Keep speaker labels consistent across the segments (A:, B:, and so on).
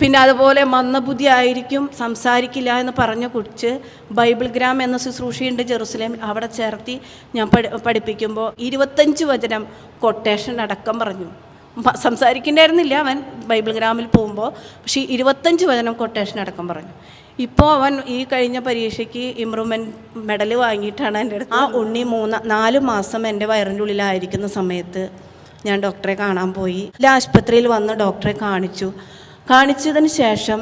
A: പിന്നെ അതുപോലെ മന്ദബുദ്ധി ആയിരിക്കും സംസാരിക്കില്ല എന്ന് പറഞ്ഞു കുറിച്ച് ബൈബിൾ ഗ്രാം എന്ന ശുശ്രൂഷയുണ്ട് ജെറുസലേം അവിടെ ചേർത്തി ഞാൻ പഠി പഠിപ്പിക്കുമ്പോൾ ഇരുപത്തഞ്ച് വചനം കൊട്ടേഷൻ അടക്കം പറഞ്ഞു. സംസാരിക്കണ്ടായിരുന്നില്ല അവൻ ബൈബിൾ ഗ്രാമിൽ പോകുമ്പോൾ പക്ഷേ ഇരുപത്തഞ്ച് വചനം കൊട്ടേഷൻ അടക്കം പറഞ്ഞു. ഇപ്പോൾ അവൻ ഈ കഴിഞ്ഞ പരീക്ഷയ്ക്ക് ഇമ്പ്രൂവ്മെന്റ് മെഡൽ വാങ്ങിയിട്ടാണ് എന്റെ അടുത്ത്. ആ ഉണ്ണി മൂന്ന് നാല് മാസം എന്റെ വയറിന്റെ ഉള്ളിലായിരിക്കുന്ന സമയത്ത് ഞാൻ ഡോക്ടറെ കാണാൻ പോയി. ആശുപത്രിയിൽ വന്ന് ഡോക്ടറെ കാണിച്ചു. കാണിച്ചതിന് ശേഷം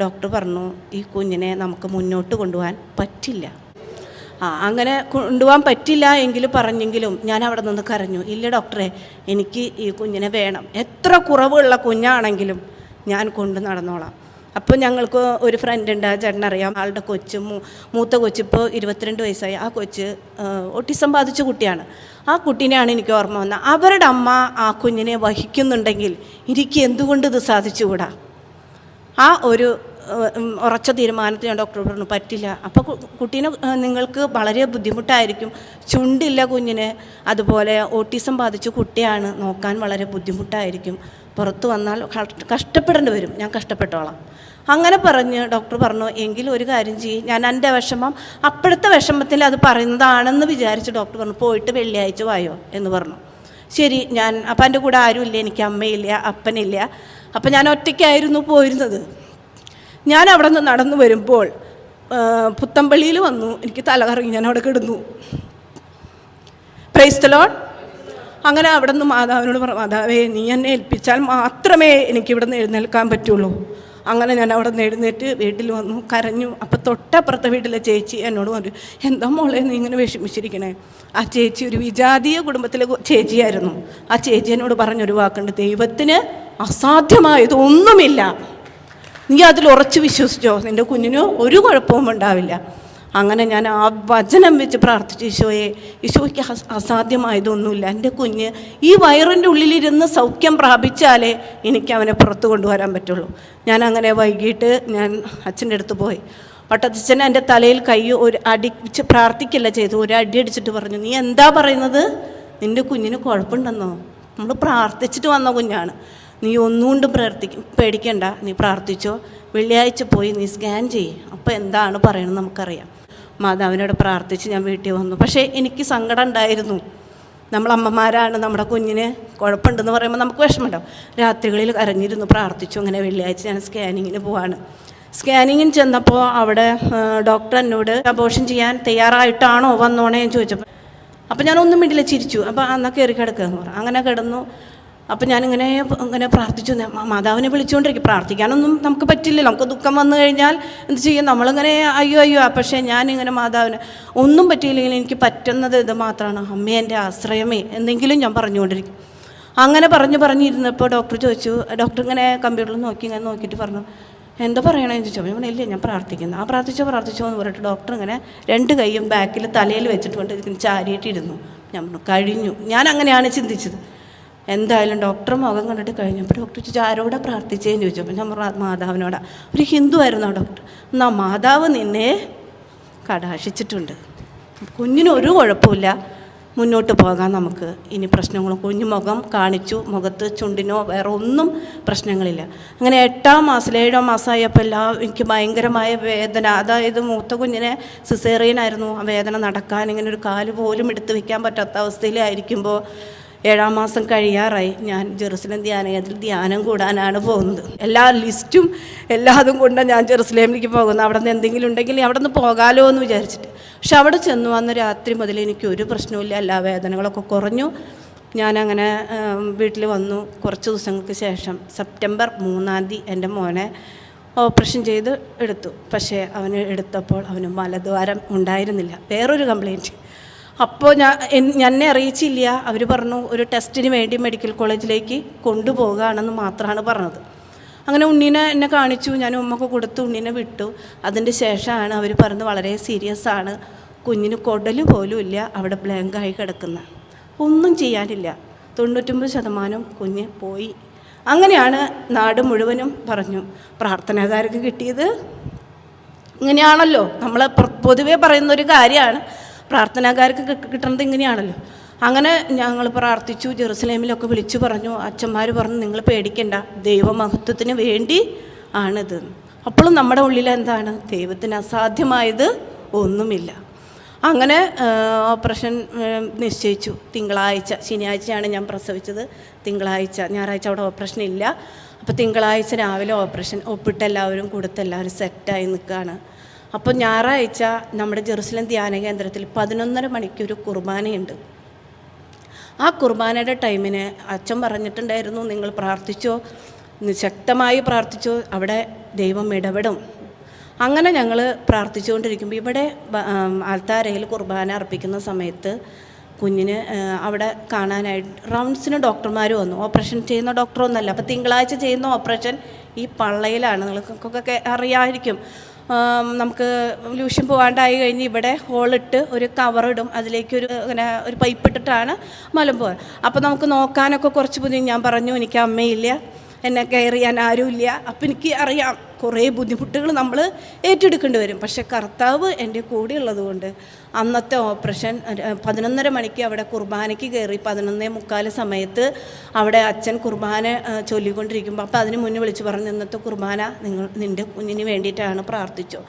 A: ഡോക്ടർ പറഞ്ഞു ഈ കുഞ്ഞിനെ നമുക്ക് മുന്നോട്ട് കൊണ്ടുപോകാൻ പറ്റില്ല. ആ അങ്ങനെ കൊണ്ടുപോകാൻ പറ്റില്ല എങ്കിൽ പറഞ്ഞെങ്കിലും ഞാൻ അവിടെ നിന്ന് കരഞ്ഞു. ഇല്ല ഡോക്ടറെ എനിക്ക് ഈ കുഞ്ഞിനെ വേണം. എത്ര കുറവുള്ള കുഞ്ഞാണെങ്കിലും ഞാൻ കൊണ്ടു നടന്നോളാം. അപ്പോൾ ഞങ്ങൾക്ക് ഒരു ഫ്രണ്ട് ഉണ്ട് ആ ചേട്ടനറിയാം ആളുടെ കൊച്ച് മൂത്ത കൊച്ചിപ്പോൾ ഇരുപത്തിരണ്ട് വയസ്സായി. ആ കൊച്ച് ഓട്ടിസം ബാധിച്ച കുട്ടിയാണ്. ആ കുട്ടീനെയാണ് എനിക്ക് ഓർമ്മ വന്നത്. അവരുടെ അമ്മ ആ കുഞ്ഞിനെ വഹിക്കുന്നുണ്ടെങ്കിൽ എനിക്ക് എന്തുകൊണ്ട് ഇത് സാധിച്ചുകൂടാ? ആ ഒരു ഉറച്ച തീരുമാനത്തിൽ ഞാൻ ഡോക്ടർ പറഞ്ഞു പറ്റില്ല. അപ്പോൾ കുട്ടീനെ നിങ്ങൾക്ക് വളരെ ബുദ്ധിമുട്ടായിരിക്കും. ചുണ്ടില്ല കുഞ്ഞിന്. അതുപോലെ ഓട്ടിസം ബാധിച്ച കുട്ടിയാണ്. നോക്കാൻ വളരെ ബുദ്ധിമുട്ടായിരിക്കും. പുറത്ത് വന്നാൽ കഷ്ട- കഷ്ടപ്പെടേണ്ടി വരും. ഞാൻ കഷ്ടപ്പെട്ടോളാം. അങ്ങനെ പറഞ്ഞ് ഡോക്ടർ പറഞ്ഞു എങ്കിൽ ഒരു കാര്യം ചെയ്യും. ഞാൻ എന്റെ വിഷമം അപ്പോഴത്തെ വിഷമത്തിൽ അത് പറയുന്നതാണെന്ന് വിചാരിച്ച് ഡോക്ടർ പറഞ്ഞു പോയിട്ട് വെള്ളിയാഴ്ച വായോ? എന്ന് പറഞ്ഞു. ശരി ഞാൻ അപ്പം എന്റെ കൂടെ ആരുമില്ല എനിക്ക് അമ്മയില്ല അപ്പനില്ല. അപ്പം ഞാൻ ഒറ്റയ്ക്കായിരുന്നു പോയിരുന്നത്. ഞാൻ അവിടെ നിന്ന് നടന്നു വരുമ്പോൾ പുത്തമ്പള്ളിയിൽ വന്നു. എനിക്ക് തലകറങ്ങി ഞാൻ അവിടെ കിടന്നു. പ്രൈസ്തലോൺ അങ്ങനെ അവിടെ നിന്ന് മാതാവിനോട് പറഞ്ഞു മാതാവേ നീ എന്നെ ഏൽപ്പിച്ചാൽ മാത്രമേ എനിക്ക് ഇവിടെ നിന്ന് എഴുന്നേൽക്കാൻ പറ്റുള്ളൂ. അങ്ങനെ ഞാൻ അവിടെ നിന്ന് എഴുന്നേറ്റ് വീട്ടിൽ വന്നു കരഞ്ഞു. അപ്പം തൊട്ടപ്പുറത്തെ വീട്ടിലെ ചേച്ചി എന്നോട് പറഞ്ഞു എന്താ മോളെ നീ ഇങ്ങനെ വിഷമിച്ചിരിക്കണേ? ആ ചേച്ചി ഒരു വിജാതീയ കുടുംബത്തിലെ ചേച്ചിയായിരുന്നു. ആ ചേച്ചി എന്നോട് പറഞ്ഞൊരു വാക്കുണ്ട് ദൈവത്തിന് അസാധ്യമായതൊന്നുമില്ല നീ അതിൽ ഉറച്ചു വിശ്വസിച്ചോ? നിന്റെ കുഞ്ഞിന് ഒരു കുഴപ്പവും ഉണ്ടാവില്ല. അങ്ങനെ ഞാൻ ആ വചനം വെച്ച് പ്രാർത്ഥിച്ചു ഈശോയെ ഈശോയ്ക്ക് അസ- അസാധ്യമായതൊന്നുമില്ല. എന്റെ കുഞ്ഞ് ഈ വയറിന്റെ ഉള്ളിലിരുന്ന് സൗഖ്യം പ്രാപിച്ചാലേ എനിക്ക് അവനെ പുറത്ത് കൊണ്ടുവരാൻ പറ്റുള്ളൂ. ഞാൻ അങ്ങനെ വൈകിട്ട് ഞാൻ അച്ഛന്റെ അടുത്ത് പോയി. പട്ടത്തച്ഛൻ എന്റെ തലയിൽ കൈ ഒരു അടിച്ച് പ്രാർത്ഥിക്കല്ല ചെയ്തു. ഒരു അടി അടിച്ചിട്ട് പറഞ്ഞു നീ എന്താ പറയുന്നത്? നിന്റെ കുഞ്ഞിന് കുഴപ്പമുണ്ടെന്നോ? നമ്മൾ പ്രാർത്ഥിച്ചിട്ട് വന്ന കുഞ്ഞാണ്. നീ ഒന്നുകൊണ്ടും പ്രാർത്ഥിക്കും പേടിക്കണ്ട. നീ പ്രാർത്ഥിച്ചോ. വെള്ളിയാഴ്ച പോയി നീ സ്കാൻ ചെയ്യ്. അപ്പോൾ എന്താണ് പറയണത് നമുക്കറിയാം. മാതാവിനോട് പ്രാർത്ഥിച്ച് ഞാൻ വീട്ടിൽ വന്നു. പക്ഷേ എനിക്ക് സങ്കടം ഉണ്ടായിരുന്നു. നമ്മൾ അമ്മമാരാണ് നമ്മുടെ കുഞ്ഞിന് കുഴപ്പമുണ്ടെന്ന് പറയുമ്പോൾ നമുക്ക് വിഷമമുണ്ടാവും. രാത്രികളിൽ കരഞ്ഞിരുന്നു പ്രാർത്ഥിച്ചു. അങ്ങനെ വെള്ളിയാഴ്ച ഞാൻ സ്കാനിങ്ങിന് പോവാണ്. സ്കാനിങ്ങിന് ചെന്നപ്പോൾ അവിടെ ഡോക്ടർ എന്നോട് അബോഷൻ ചെയ്യാൻ തയ്യാറായിട്ടാണോ വന്നോണേ എന്ന് ചോദിച്ചപ്പോൾ അപ്പോൾ ഞാനൊന്നും മിണ്ടില്ല ചിരിച്ചു. അപ്പോൾ എന്നാൽ കയറി കിടക്കുക എന്ന് പറഞ്ഞു. അങ്ങനെ കിടന്നു. അപ്പം ഞാനിങ്ങനെ ഇങ്ങനെ പ്രാർത്ഥിച്ചു. മാതാവിനെ വിളിച്ചുകൊണ്ടിരിക്കും. പ്രാർത്ഥിക്കാനൊന്നും നമുക്ക് പറ്റില്ലല്ലോ. നമുക്ക് ദുഃഖം വന്നു കഴിഞ്ഞാൽ എന്ത് ചെയ്യും? നമ്മളിങ്ങനെ അയ്യോ അയ്യോ പക്ഷേ ഞാനിങ്ങനെ മാതാവിന് ഒന്നും പറ്റിയില്ലെങ്കിൽ എനിക്ക് പറ്റുന്നത് ഇത് മാത്രമാണ് അമ്മേ എന്റെ ആശ്രയമേ എന്തെങ്കിലും ഞാൻ പറഞ്ഞുകൊണ്ടിരിക്കും. അങ്ങനെ പറഞ്ഞു പറഞ്ഞിരുന്നപ്പോൾ ഡോക്ടർ ചോദിച്ചു. ഡോക്ടർ ഇങ്ങനെ കമ്പ്യൂട്ടറിൽ നോക്കി ഇങ്ങനെ നോക്കിയിട്ട് പറഞ്ഞു. എന്താ പറയണമെന്ന് ചോദിച്ചു. പറഞ്ഞു, ഇല്ല? ഞാൻ പ്രാർത്ഥിക്കുന്നു. ആ പ്രാർത്ഥിച്ചോ പ്രാർത്ഥിച്ചോ എന്ന് പറഞ്ഞിട്ട് ഡോക്ടർ ഇങ്ങനെ രണ്ട് കൈയും ബാക്കിൽ തലയിൽ വെച്ചിട്ട് കൊണ്ട് ചാരിയിട്ടിരുന്നു. ഞാൻ കഴിഞ്ഞു. ഞാൻ അങ്ങനെയാണ് ചിന്തിച്ചത്. എന്തായാലും ഡോക്ടർ മുഖം കണ്ടിട്ട് കഴിഞ്ഞപ്പോൾ ഡോക്ടർ ചോദിച്ചു ആരോടെ പ്രാർത്ഥിച്ചതെന്ന് ചോദിച്ചപ്പോൾ ഞാൻ പറഞ്ഞു മാതാവിനോടാ. ഒരു ഹിന്ദു ആയിരുന്നു ആ ഡോക്ടർ. എന്നാ മാതാവ് നിന്നെ കടാക്ഷിച്ചിട്ടുണ്ട്. കുഞ്ഞിന് ഒരു കുഴപ്പമില്ല. മുന്നോട്ട് പോകാം നമുക്ക്. ഇനി പ്രശ്നങ്ങളും കുഞ്ഞു മുഖം കാണിച്ചു മുഖത്ത് ചുണ്ടിനോ വേറെ ഒന്നും പ്രശ്നങ്ങളില്ല. അങ്ങനെ എട്ടാം മാസം ഏഴാം മാസമായപ്പോൾ എല്ലാ എനിക്ക് ഭയങ്കരമായ വേദന. അതായത് മൂത്ത കുഞ്ഞിനെ സിസേറിയനായിരുന്നു ആ വേദന നടക്കാൻ ഇങ്ങനെ ഒരു കാൽ പോലും എടുത്ത് വയ്ക്കാൻ പറ്റാത്ത അവസ്ഥയിലായിരിക്കുമ്പോൾ ഏഴാം മാസം കഴിയാറായി. ഞാൻ ജെറുസലേം ധ്യാനയത്തിൽ ധ്യാനം കൂടാനാണ് പോകുന്നത്. എല്ലാ ലിസ്റ്റും എല്ലാതും കൊണ്ട് ഞാൻ ജെറുസലേമിലേക്ക് പോകുന്നത്. അവിടെ നിന്ന് എന്തെങ്കിലും ഉണ്ടെങ്കിൽ അവിടെ നിന്ന് പോകാലോ എന്ന് വിചാരിച്ചിട്ട്. പക്ഷെ അവിടെ ചെന്നു വന്ന രാത്രി മുതൽ എനിക്ക് ഒരു പ്രശ്നവുമില്ല. എല്ലാ വേദനകളൊക്കെ കുറഞ്ഞു. ഞാനങ്ങനെ വീട്ടിൽ വന്നു. കുറച്ച് ദിവസങ്ങൾക്ക് ശേഷം സെപ്റ്റംബർ മൂന്നാം തീയതി എന്റെ മോനെ ഓപ്പറേഷൻ ചെയ്ത് എടുത്തു. പക്ഷേ അവന് എടുത്തപ്പോൾ അവന് മലദ്വാരം ഉണ്ടായിരുന്നില്ല. വേറൊരു കംപ്ലയിന്റ് അപ്പോൾ ഞാൻ എന്നെ അറിയിച്ചില്ല. അവർ പറഞ്ഞു ഒരു ടെസ്റ്റിന് വേണ്ടി മെഡിക്കൽ കോളേജിലേക്ക് കൊണ്ടുപോകുകയാണെന്ന് മാത്രമാണ് പറഞ്ഞത്. അങ്ങനെ ഉണ്ണീനെ എന്നെ കാണിച്ചു. ഞാൻ ഉമ്മക്ക് കൊടുത്ത് ഉണ്ണീനെ വിട്ടു. അതിന്റെ ശേഷമാണ് അവർ പറഞ്ഞത് വളരെ സീരിയസ് ആണ്. കുഞ്ഞിന് കൊടൽ പോലും ഇല്ല. അവിടെ ബ്ലാങ്കായി കിടക്കുന്ന. ഒന്നും ചെയ്യാനില്ല. തൊണ്ണൂറ്റൊമ്പത് ശതമാനം കുഞ്ഞ് പോയി. അങ്ങനെയാണ് നാട് മുഴുവനും പറഞ്ഞു പ്രാർത്ഥനാകാർക്ക് കിട്ടിയത്? ഇങ്ങനെയാണല്ലോ. നമ്മൾ പൊതുവേ പറയുന്നൊരു കാര്യമാണ് പ്രാർത്ഥനാകാർക്ക് കിട്ടുന്നത് ഇങ്ങനെയാണല്ലോ. അങ്ങനെ ഞങ്ങൾ പ്രാർത്ഥിച്ചു ജെറുസലേമിലൊക്കെ വിളിച്ചു പറഞ്ഞു അച്ഛന്മാർ പറഞ്ഞു നിങ്ങൾ പേടിക്കണ്ട ദൈവമഹത്വത്തിന് വേണ്ടി ആണിത്. അപ്പോഴും നമ്മുടെ ഉള്ളിൽ എന്താണ്? ദൈവത്തിന് അസാധ്യമായത് ഒന്നുമില്ല. അങ്ങനെ ഓപ്പറേഷൻ നിശ്ചയിച്ചു. തിങ്കളാഴ്ച ശനിയാഴ്ചയാണ് ഞാൻ പ്രസവിച്ചത്. തിങ്കളാഴ്ച ഞായറാഴ്ച അവിടെ ഓപ്പറേഷൻ ഇല്ല. അപ്പോൾ തിങ്കളാഴ്ച രാവിലെ ഓപ്പറേഷൻ ഒപ്പിട്ട് എല്ലാവരും കൊടുത്ത് എല്ലാവരും സെറ്റായി നിൽക്കുകയാണ്. അപ്പോൾ ഞായറാഴ്ച നമ്മുടെ ജെറുസലം ധ്യാന കേന്ദ്രത്തിൽ പതിനൊന്നര മണിക്കൊരു കുർബാനയുണ്ട്. ആ കുർബാനയുടെ ടൈമിന് അച്ഛൻ പറഞ്ഞിട്ടുണ്ടായിരുന്നു നിങ്ങൾ പ്രാർത്ഥിച്ചോ? ശക്തമായി പ്രാർത്ഥിച്ചോ അവിടെ ദൈവം ഇടപെടും. അങ്ങനെ ഞങ്ങൾ പ്രാർത്ഥിച്ചുകൊണ്ടിരിക്കുമ്പോൾ ഇവിടെ ആൽത്താരയിൽ കുർബാന അർപ്പിക്കുന്ന സമയത്ത് കുഞ്ഞിന് അവിടെ കാണാനായിട്ട് റൗണ്ട്സിന് ഡോക്ടർമാർ വന്നു. ഓപ്പറേഷൻ ചെയ്യുന്ന ഡോക്ടറൊന്നുമല്ല. അപ്പോൾ തിങ്കളാഴ്ച ചെയ്യുന്ന ഓപ്പറേഷൻ ഈ പള്ളയിലാണ്. നിങ്ങൾക്കൊക്കെ അറിയാമായിരിക്കും. നമുക്ക് ലൂഷൻ പോകാണ്ടായി കഴിഞ്ഞ് ഇവിടെ ഹോളിട്ട് ഒരു കവറിടും അതിലേക്ക് ഒരു ഇങ്ങനെ ഒരു പൈപ്പ് ഇട്ടിട്ടാണ് മലം പോകാൻ അപ്പോൾ നമുക്ക് നോക്കാനൊക്കെ കുറച്ച് ബുദ്ധിമുട്ട് ഞാൻ പറഞ്ഞു എനിക്ക് അമ്മയില്ല. എന്നെ കെയർ ചെയ്യാൻ ആരുമില്ല. അപ്പം എനിക്ക് അറിയാം കുറേ ബുദ്ധിമുട്ടുകൾ നമ്മൾ ഏറ്റെടുക്കേണ്ടി വരും. പക്ഷേ കർത്താവ് എന്റെ കൂടെ ഉള്ളതുകൊണ്ട് അന്നത്തെ ഓപ്പറേഷൻ പതിനൊന്നര മണിക്ക് അവിടെ കുർബാനയ്ക്ക് കയറി പതിനൊന്നേ മുക്കാൽ സമയത്ത് അവിടെ അച്ഛൻ കുർബാന ചൊല്ലിക്കൊണ്ടിരിക്കുമ്പോൾ അപ്പോൾ അതിന് മുന്നേ വിളിച്ച് പറഞ്ഞു ഇന്നത്തെ കുർബാന നിങ്ങൾ നിന്റെ കുഞ്ഞിന് വേണ്ടിയിട്ടാണ് പ്രാർത്ഥിച്ചു?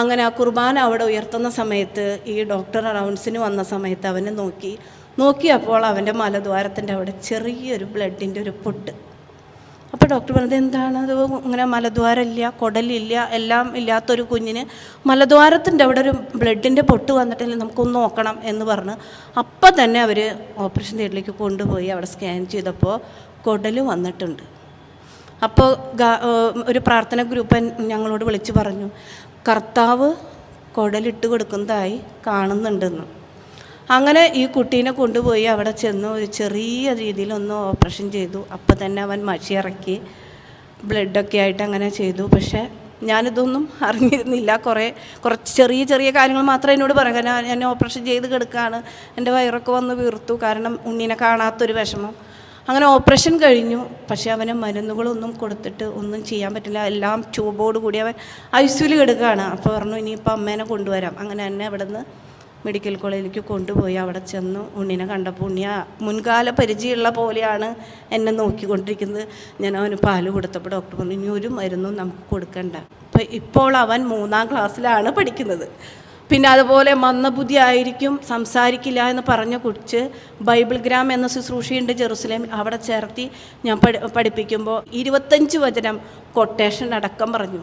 A: അങ്ങനെ ആ കുർബാന അവിടെ ഉയർത്തുന്ന സമയത്ത് ഈ ഡോക്ടർ റൗണ്ട്സിന് വന്ന സമയത്ത് അവനെ നോക്കി. നോക്കിയപ്പോൾ അവന്റെ മലദ്വാരത്തിന്റെ അവിടെ ചെറിയൊരു ബ്ലഡിന്റെ ഒരു പൊട്ട്. അപ്പോൾ ഡോക്ടർ പറഞ്ഞത് എന്താണ്? അത് ഇങ്ങനെ മലദ്വാരമില്ല കുടലില്ല എല്ലാം ഇല്ലാത്തൊരു കുഞ്ഞിന് മലദ്വാരത്തിന്റെ അവിടെ ഒരു ബ്ലഡിന്റെ പൊട്ട് വന്നിട്ടില്ല നമുക്കൊന്ന് നോക്കണം എന്ന് പറഞ്ഞ് അപ്പം തന്നെ അവർ ഓപ്പറേഷൻ തിയേറ്ററിലേക്ക് കൊണ്ടുപോയി അവിടെ സ്കാൻ ചെയ്തപ്പോൾ കുടൽ വന്നിട്ടുണ്ട്. അപ്പോൾ ഒരു പ്രാർത്ഥന ഗ്രൂപ്പ് ഞങ്ങളോട് വിളിച്ച് പറഞ്ഞു കർത്താവ് കുടലിട്ട് കൊടുക്കുന്നതായി കാണുന്നുണ്ടെന്ന്. അങ്ങനെ ഈ കുട്ടീനെ കൊണ്ടുപോയി അവിടെ ചെന്ന് ഒരു ചെറിയ രീതിയിലൊന്ന് ഓപ്പറേഷൻ ചെയ്തു. അപ്പോൾ തന്നെ അവൻ മഷി ഇറക്കി. ബ്ലഡൊക്കെ ആയിട്ട് അങ്ങനെ ചെയ്തു. പക്ഷേ ഞാനിതൊന്നും അറിഞ്ഞിരുന്നില്ല. കുറേ കുറച്ച് ചെറിയ ചെറിയ കാര്യങ്ങൾ മാത്രമേ എന്നോട് പറയാം കാരണം ഞാൻ ഓപ്പറേഷൻ ചെയ്ത് കിടക്കുകയാണ് എന്റെ വയറൊക്കെ വന്ന് വീർത്തു. കാരണം ഉണ്ണിനെ കാണാത്തൊരു വിഷമം. അങ്ങനെ ഓപ്പറേഷൻ കഴിഞ്ഞു. പക്ഷേ അവന് മരുന്നുകളൊന്നും കൊടുത്തിട്ട് ഒന്നും ചെയ്യാൻ പറ്റില്ല. എല്ലാം ട്യൂബോട് കൂടി അവൻ ഐ സിയിൽ കിടക്കുകയാണ്. അപ്പോൾ പറഞ്ഞു ഇനിയിപ്പോൾ അമ്മേനെ കൊണ്ടുവരാം. അങ്ങനെ എന്നെ അവിടെ നിന്ന് മെഡിക്കൽ കോളേജിലേക്ക് കൊണ്ടുപോയി. അവിടെ ചെന്ന് ഉണ്ണിനെ കണ്ടപ്പോൾ ഉണ്ണി ആ മുൻകാല പരിചയമുള്ള പോലെയാണ് എന്നെ നോക്കിക്കൊണ്ടിരിക്കുന്നത്. ഞാൻ അവന് പാൽ കൊടുത്തപ്പോൾ ഡോക്ടർ പറഞ്ഞു ഇനി ഒരു മരുന്നും നമുക്ക് കൊടുക്കണ്ട. അപ്പോൾ ഇപ്പോൾ അവൻ മൂന്നാം ക്ലാസ്സിലാണ് പഠിക്കുന്നത്. പിന്നെ അതുപോലെ മന്ദബുദ്ധി ആയിരിക്കും സംസാരിക്കില്ല എന്ന് പറഞ്ഞ കുറിച്ച് ബൈബിൾ ഗ്രാം എന്ന ശുശ്രൂഷയുണ്ട് ജെറുസലേം അവിടെ ചേർത്തി ഞാൻ പഠി പഠിപ്പിക്കുമ്പോൾ ഇരുപത്തഞ്ച് വചനം കൊട്ടേഷൻ അടക്കം പറഞ്ഞു.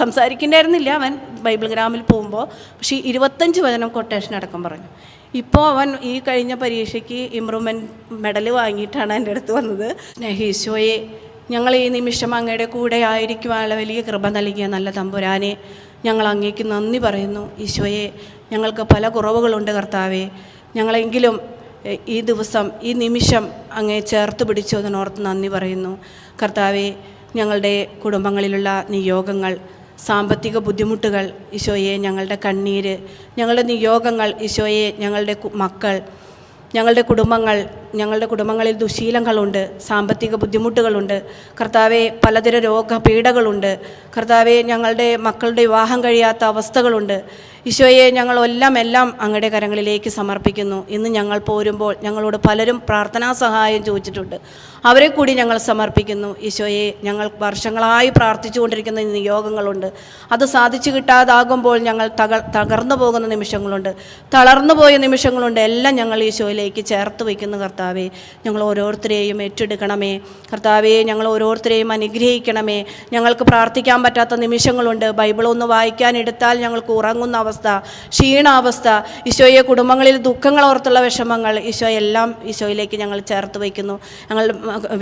A: സംസാരിക്കണ്ടായിരുന്നില്ല അവൻ ബൈബിൾ ഗ്രാമിൽ പോകുമ്പോൾ പക്ഷേ ഇരുപത്തഞ്ച് വചനം കൊട്ടേഷൻ അടക്കം പറഞ്ഞു. ഇപ്പോൾ അവൻ ഈ കഴിഞ്ഞ പരീക്ഷയ്ക്ക് ഇമ്പ്രൂവ്മെന്റ് മെഡൽ വാങ്ങിയിട്ടാണ് എന്റെ അടുത്ത് വന്നത്. സ്നേഹീശോയെ ഞങ്ങൾ ഈ നിമിഷം അങ്ങയുടെ കൂടെ ആയിരിക്കുവാനുള്ള വലിയ കൃപ നൽകിയ നല്ല തമ്പുരാനെ ഞങ്ങൾ അങ്ങേക്ക് നന്ദി പറയുന്നു. ഈശോയെ ഞങ്ങൾക്ക് പല കുറവുകളുണ്ട് കർത്താവെ. ഞങ്ങളെങ്കിലും ഈ ദിവസം ഈ നിമിഷം അങ്ങേ ചേർത്ത് പിടിച്ചു അതിനോർത്ത് നന്ദി പറയുന്നു. കർത്താവെ ഞങ്ങളുടെ കുടുംബങ്ങളിലുള്ള നിയോഗങ്ങൾ സാമ്പത്തിക ബുദ്ധിമുട്ടുകൾ ഈശോയെ ഞങ്ങളുടെ കണ്ണീര് ഞങ്ങളുടെ നിയോഗങ്ങൾ ഈശോയെ ഞങ്ങളുടെ മക്കൾ ഞങ്ങളുടെ കുടുംബങ്ങൾ ഞങ്ങളുടെ കുടുംബങ്ങളിൽ ദുശീലങ്ങളുണ്ട് സാമ്പത്തിക ബുദ്ധിമുട്ടുകളുണ്ട്. കർത്താവെ പലതര രോഗപീഠകളുണ്ട്. കർത്താവെ ഞങ്ങളുടെ മക്കളുടെ വിവാഹം കഴിയാത്ത അവസ്ഥകളുണ്ട്. ഈശോയെ ഞങ്ങളെല്ലാം എല്ലാം അങ്ങയുടെ കരങ്ങളിലേക്ക് സമർപ്പിക്കുന്നു. ഇന്ന് ഞങ്ങൾ പോരുമ്പോൾ ഞങ്ങളോട് പലരും പ്രാർത്ഥനാ സഹായം ചോദിച്ചിട്ടുണ്ട്. അവരെ കൂടി ഞങ്ങൾ സമർപ്പിക്കുന്നു. ഈശോയെ ഞങ്ങൾ വർഷങ്ങളായി പ്രാർത്ഥിച്ചുകൊണ്ടിരിക്കുന്ന നിയോഗങ്ങളുണ്ട്. അത് സാധിച്ചു കിട്ടാതാകുമ്പോൾ ഞങ്ങൾ തക തകർന്നു പോകുന്ന നിമിഷങ്ങളുണ്ട്. തളർന്നു പോയ നിമിഷങ്ങളുണ്ട്. എല്ലാം ഞങ്ങൾ ഈശോയിലേക്ക് ചേർത്ത് വയ്ക്കുന്നു കർത്താവെ. ഞങ്ങൾ ഓരോരുത്തരെയും ഏറ്റെടുക്കണമേ. കർത്താവെ ഞങ്ങൾ ഓരോരുത്തരെയും അനുഗ്രഹിക്കണമേ. ഞങ്ങൾക്ക് പ്രാർത്ഥിക്കാൻ പറ്റാത്ത നിമിഷങ്ങളുണ്ട്. ബൈബിളൊന്ന് വായിക്കാൻ എടുത്താൽ ഞങ്ങൾക്ക് ഉറങ്ങുന്ന അവസ്ഥ ക്ഷീണാവസ്ഥ ഈശോയെ കുടുംബങ്ങളിൽ ദുഃഖങ്ങൾ ഓർത്തുള്ള വിഷമങ്ങൾ ഈശോ എല്ലാം ഈശോയിലേക്ക് ഞങ്ങൾ ചേർത്ത് വയ്ക്കുന്നു. ഞങ്ങൾ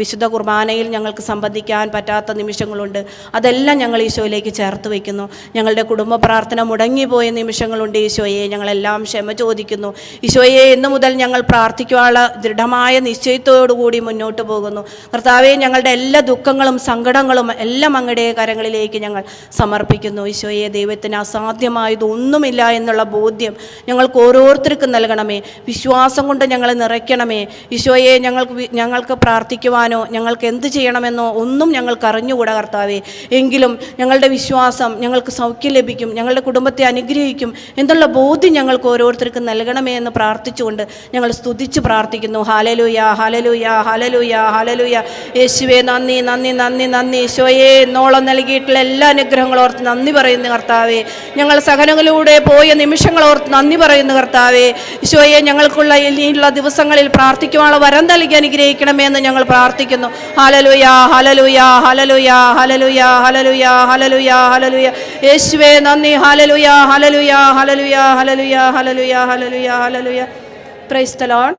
A: വിശുദ്ധ കുർബാനയിൽ ഞങ്ങൾക്ക് സംബന്ധിക്കാൻ പറ്റാത്ത നിമിഷങ്ങളുണ്ട്. അതെല്ലാം ഞങ്ങൾ ഈശോയിലേക്ക് ചേർത്ത് വയ്ക്കുന്നു. ഞങ്ങളുടെ കുടുംബ പ്രാർത്ഥന മുടങ്ങിപ്പോയ നിമിഷങ്ങളുണ്ട് ഈശോയെ. ഞങ്ങളെല്ലാം ക്ഷമ ചോദിക്കുന്നു. ഈശോയെ ഇന്നു മുതൽ ഞങ്ങൾ പ്രാർത്ഥിക്കുവാനുള്ള ദൃഢമായ നിശ്ചയത്തോടുകൂടി മുന്നോട്ട് പോകുന്നു. കർത്താവെ ഞങ്ങളുടെ എല്ലാ ദുഃഖങ്ങളും സങ്കടങ്ങളും എല്ലാം അങ്ങയുടെ കരങ്ങളിലേക്ക് ഞങ്ങൾ സമർപ്പിക്കുന്നു. ഈശോയെ ദൈവത്തിന് അസാധ്യമായതൊന്നുമില്ല എന്നുള്ള ബോധ്യം ഞങ്ങൾക്ക് ഓരോരുത്തർക്കും നൽകണമേ. വിശ്വാസം കൊണ്ട് ഞങ്ങളെ നിറയ്ക്കണമേ. ഈശോയെ ഞങ്ങൾക്ക് ഞങ്ങൾക്ക് പ്രാർത്ഥിക്കാൻ പ്രാർത്ഥിക്കുവാനോ ഞങ്ങൾക്ക് എന്ത് ചെയ്യണമെന്നോ ഒന്നും ഞങ്ങൾക്ക് അറിഞ്ഞുകൂടാ കർത്താവേ. എങ്കിലും ഞങ്ങളുടെ വിശ്വാസം ഞങ്ങൾക്ക് സൗഖ്യം ലഭിക്കും ഞങ്ങളുടെ കുടുംബത്തെ അനുഗ്രഹിക്കും. എന്നുള്ള ബോധ്യം ഞങ്ങൾക്ക് ഓരോരുത്തർക്കും നൽകണമേ എന്ന് പ്രാർത്ഥിച്ചുകൊണ്ട് ഞങ്ങൾ സ്തുതിച്ച് പ്രാർത്ഥിക്കുന്നു. ഹാലലൂയ ഹാലലൂയ ഹാലലൂയ ഹാലലൂയ യേശുവേ നന്ദി നന്ദി നന്ദി നന്ദി. ഈശോയെ എന്നോളം നൽകിയിട്ടുള്ള എല്ലാ അനുഗ്രഹങ്ങളും ഓർത്ത് നന്ദി പറയുന്നു കർത്താവേ. ഞങ്ങൾ സഹനങ്ങളിലൂടെ പോയ നിമിഷങ്ങൾ ഓർത്ത് നന്ദി പറയുന്നു കർത്താവേ. ഈശോയെ ഞങ്ങൾക്കുള്ള ഇനിയുള്ള ദിവസങ്ങളിൽ പ്രാർത്ഥിക്കുവാനുള്ള വരം നൽകി അനുഗ്രഹിക്കണമേ എന്ന് ഞങ്ങൾ പ്രാർത്ഥിക്കുന്നു ഹലലുയ ഹലലുയ ഹലലുയ ഹലലുയ ഹലലുയ ഹലലുയ ഹലലുയ യേശുവേ നന്ദി ഹലലുയ ഹലലുയ ഹലലുയ ഹലലുയ ഹലലുയ ഹലലുയ ഹലലുയ പ്രൈസ്തലോൺ